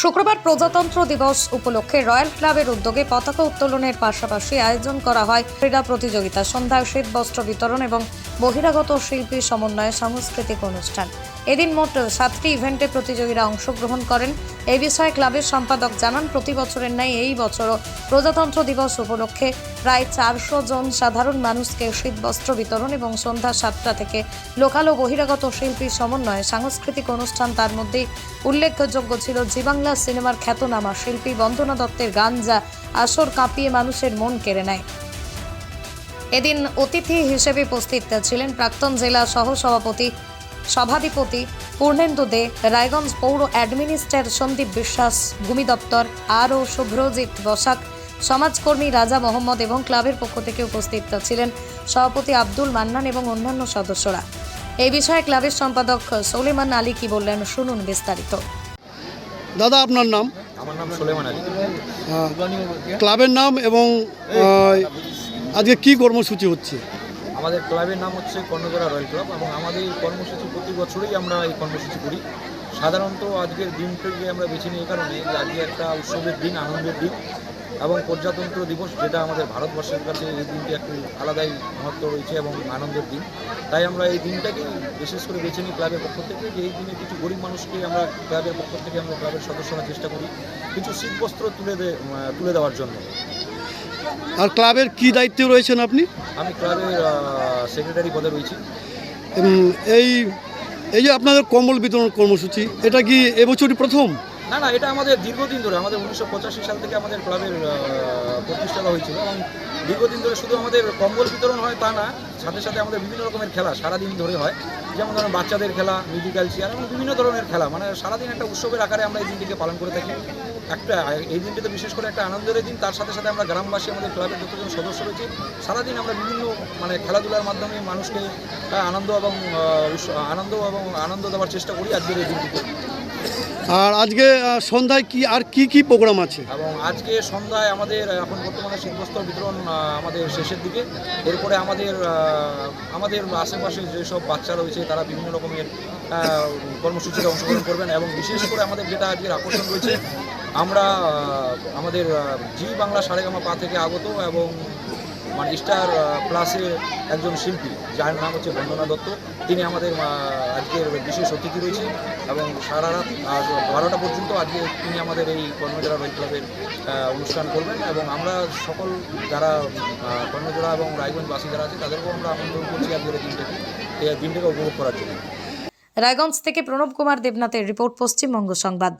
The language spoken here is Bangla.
শুক্রবার প্রজাতন্ত্র দিবস উপলক্ষে রয়্যাল ক্লাবের উদ্যোগে পতাকা উত্তোলনের পাশাপাশি আয়োজন করা হয় ক্রীড়া প্রতিযোগিতা, সন্ধ্যায় শীত বস্ত্র বিতরণ এবং বহিরাগত শিল্পী সমন্বয়ে সাংস্কৃতিক অনুষ্ঠান। এদিন মোট সাতটি ইভেন্টে প্রতিযোগীরা অংশগ্রহণ করেন। এই বিষয়ে ক্লাবের সম্পাদক জানান, প্রতি বছরের ন্যায় এই বছরও প্রজাতন্ত্র দিবস উপলক্ষে প্রায় চারশো জন সাধারণ মানুষকে শীতবস্ত্র বিতরণ এবং সন্ধ্যা সাতটা থেকে লোকাল ও বহিরাগত শিল্পীর সমন্বয়ে সাংস্কৃতিক অনুষ্ঠান তার মধ্যেই উল্লেখযোগ্য ছিল জি বাংলা সিনেমার খ্যাতনামা শিল্পী বন্দনা দত্তের গান যা আসর কাঁপিয়ে মানুষের মন কেড়ে নেয়। এদিন অতিথি হিসেবে উপস্থিত ছিলেন প্রাক্তন জেলা সহ সভাপতি সভাধিপতি পূর্ণেন্দু দে রায়গঞ্জ পৌর অ্যাডমিনিস্ট্রেটর সন্দীপ বিশ্বাস ভূমি দপ্তর আর ও শুভ্রজিৎ বসাক সমাজকর্মী রাজা মোহাম্মদ এবং ক্লাবের পক্ষ থেকে উপস্থিত ছিলেন সভাপতি আব্দুল মান্নান এবং অন্যান্য সদস্যরা। এই বিষয়ে ক্লাবের সম্পাদক সলিমান আলী কি বললেন শুনুন বিস্তারিত। দাদা আপনার নাম? আমার নাম সোলেমান আলী। ক্লাবের নাম এবং আজকে কি কর্মসূচি হচ্ছে? আমাদের ক্লাবের নাম হচ্ছে কর্ণজোড়া রয়্যাল ক্লাব এবং আমাদের এই কর্মসূচি প্রতি বছরই আমরা এই কর্মসূচি করি। সাধারণত আজকের দিনটাকে আমরা বেছে নিই কারণে যে আজকে একটা উৎসবের দিন, আনন্দের দিন এবং প্রজাতন্ত্র দিবস যেটা আমাদের ভারতবর্ষের কাছে এই দিনটি একটু আলাদাই মহত্ব রয়েছে এবং আনন্দের দিন। তাই আমরা এই দিনটাকেই বিশেষ করে বেছে নিই ক্লাবের পক্ষ থেকে যে এই দিনে কিছু গরিব মানুষকে আমরা ক্লাবের পক্ষ থেকে আমরা ক্লাবের সদস্যরা চেষ্টা করি কিছু শীতবস্ত্র তুলে তুলে দেওয়ার জন্য। আর ক্লাবের কি দায়িত্বে রয়েছেন আপনি? আমি ক্লাবের সেক্রেটারি পদে রয়েছি। এই এই যে আপনাদের কম্বল বিতরণ কর্মসূচি এটা কি এবছরই প্রথম? না না এটা আমাদের দীর্ঘদিন ধরে আমাদের উনিশশো পঁচাশি সাল থেকে আমাদের ক্লাবের প্রতিষ্ঠা হয়েছিল। এবং দীর্ঘদিন ধরে শুধু আমাদের কম্বল বিতরণ হয় তা না সাথে সাথে আমাদের বিভিন্ন রকমের খেলা সারাদিন ধরে হয়। যেমন ধরুন বাচ্চাদের খেলা মিউজিক্যাল চেয়ার এবং বিভিন্ন ধরনের খেলা। মানে সারাদিন একটা উৎসবের আকারে আমরা এই দিনটিকে পালন করে থাকি। একটা, এই দিনটিতে বিশেষ করে একটা আনন্দের দিন। তার সাথে সাথে আমরা গ্রামবাসী, আমাদের ক্লাবের যতজন সদস্য রয়েছে, সারাদিন আমরা বিভিন্ন মানে খেলাধুলার মাধ্যমে মানুষকে আনন্দ এবং আনন্দ এবং আনন্দ দেওয়ার চেষ্টা করি আজকের এই দিনটিতে। আর আজকে সন্ধ্যায় কি, আর কি কি প্রোগ্রাম আছে? এবং আজকে সন্ধ্যায় আমাদের এখন বর্তমানে শীতবস্ত্র বিতরণ আমাদের শেষের দিকে। এরপরে আমাদের আমাদের আশেপাশে যেসব বাচ্চা রয়েছে, তারা বিভিন্ন রকমের কর্মসূচিতে অংশগ্রহণ করবেন এবং বিশেষ করে আমাদের যেটা আজকের আকর্ষণ রয়েছে, আমরা আমাদের জি বাংলা সারেগামা পা থেকে আগত এবং মানে স্টার প্লাসে একজন শিল্পী, যার নাম হচ্ছে বন্দনা দত্ত। তিনি আমাদের আজকের বিশেষ অতিথি রয়েছে এবং সারা রাত আজ বারোটা পর্যন্ত আজকে তিনি আমাদের এই কর্মজোড়া রয়্যাল ক্লাবের অনুষ্ঠান করবেন এবং আমরা সকল যারা কর্মজোড়া এবং রায়গঞ্জবাসী যারা আছে, তাদেরকেও আমরা আমন্ত্রণ করছি আজকের এই দিনটাকে এই দিনটাকে উপভোগ করার জন্য। রায়গঞ্জ থেকে প্রণব কুমার দেবনাথের রিপোর্ট, পশ্চিমবঙ্গ সংবাদ।